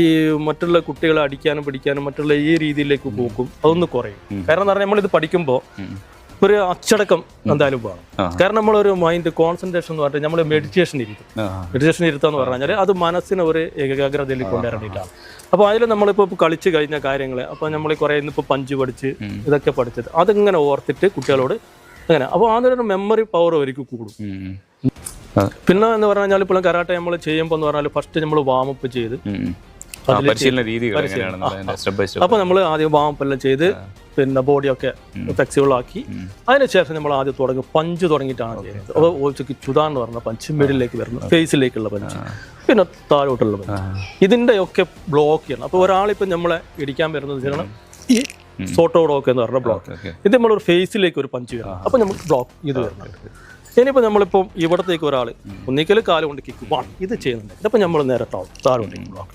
ഈ മറ്റുള്ള കുട്ടികളെ അടിക്കാനും പിടിക്കാനും മറ്റുള്ള ഈ രീതിയിലേക്ക് പോക്കും. അതൊന്ന് കുറയും. കാരണം എന്ന് പറഞ്ഞാൽ നമ്മളിത് പഠിക്കുമ്പോൾ ഒരു അച്ചടക്കം എന്തായാലും വേണം. കാരണം നമ്മളൊരു മൈൻഡ് കോൺസെൻട്രേഷൻ എന്ന് പറഞ്ഞാൽ നമ്മൾ മെഡിറ്റേഷൻ ഇരുത്തും. മെഡിറ്റേഷൻ ഇരുത്താന്ന് പറഞ്ഞാൽ അത് മനസ്സിനെ ഒരു ഏകാഗ്രതയിൽ കൊണ്ടുവരേണ്ടിയിട്ടാണ് അപ്പോൾ അതിൽ നമ്മളിപ്പോൾ കളിച്ച് കഴിഞ്ഞ കാര്യങ്ങൾ അപ്പോൾ നമ്മൾ കുറേ ഇന്നിപ്പോൾ പഞ്ച് പഠിച്ച് ഇതൊക്കെ പഠിച്ചത്. അതിങ്ങനെ ഓർത്തിട്ട് കുട്ടികളോട് അങ്ങനെ. അപ്പോൾ അതൊരു മെമ്മറി പവർ അവർക്ക് കൂടും. പിന്നെ എന്ന് പറഞ്ഞു കഴിഞ്ഞാൽ ഇപ്പോൾ കരാട്ടെ നമ്മൾ ചെയ്യുമ്പോൾ എന്ന് പറഞ്ഞാൽ ഫസ്റ്റ് നമ്മൾ വാമപ്പ് ചെയ്ത് പരിശീലന രീതികൾ അപ്പോൾ നമ്മൾ ആദ്യം വാമപ്പ് എല്ലാം ചെയ്ത് പിന്നെ ബോഡിയൊക്കെ ഫ്ലെക്സിബിൾ ആക്കി. അതിനുശേഷം നമ്മൾ ആദ്യം തുടങ്ങി. പഞ്ച് തുടങ്ങിയിട്ടാണ് ചെയ്യുന്നത്. അപ്പോൾ ഓച്ചയ്ക്ക് ചുതാ എന്ന് പറഞ്ഞ പഞ്ച് മിഡിലേക്ക് വരുന്നത് ഫേസിലേക്കുള്ള പഞ്ച് പിന്നെ താഴോട്ടുള്ള പഞ്ച് ഇതിന്റെ ഒക്കെ ബ്ലോക്ക് ചെയ്യണം. അപ്പോൾ ഒരാളിപ്പോൾ നമ്മളെ ഇടിക്കാൻ വരുന്നത് ചെയ്യണം ഈ സോട്ടോ ബ്ലോക്ക് എന്ന് പറഞ്ഞ ബ്ലോക്ക് ഇത് നമ്മളൊരു ഫേസിലേക്ക് ഒരു പഞ്ച് വരണം. അപ്പോൾ നമുക്ക് ബ്ലോക്ക് ഇത് വരണം. ഇനിയിപ്പോൾ നമ്മളിപ്പോ ഇവിടത്തേക്ക് ഒരാൾ ഒന്നിക്കൽ കാലുകൊണ്ട് കിക്ക് വൺ ഇത് ചെയ്യുന്നുണ്ട്. ഇതിപ്പോ നമ്മൾ നേരെ താഴോട്ടേക്ക് ബ്ലോക്ക്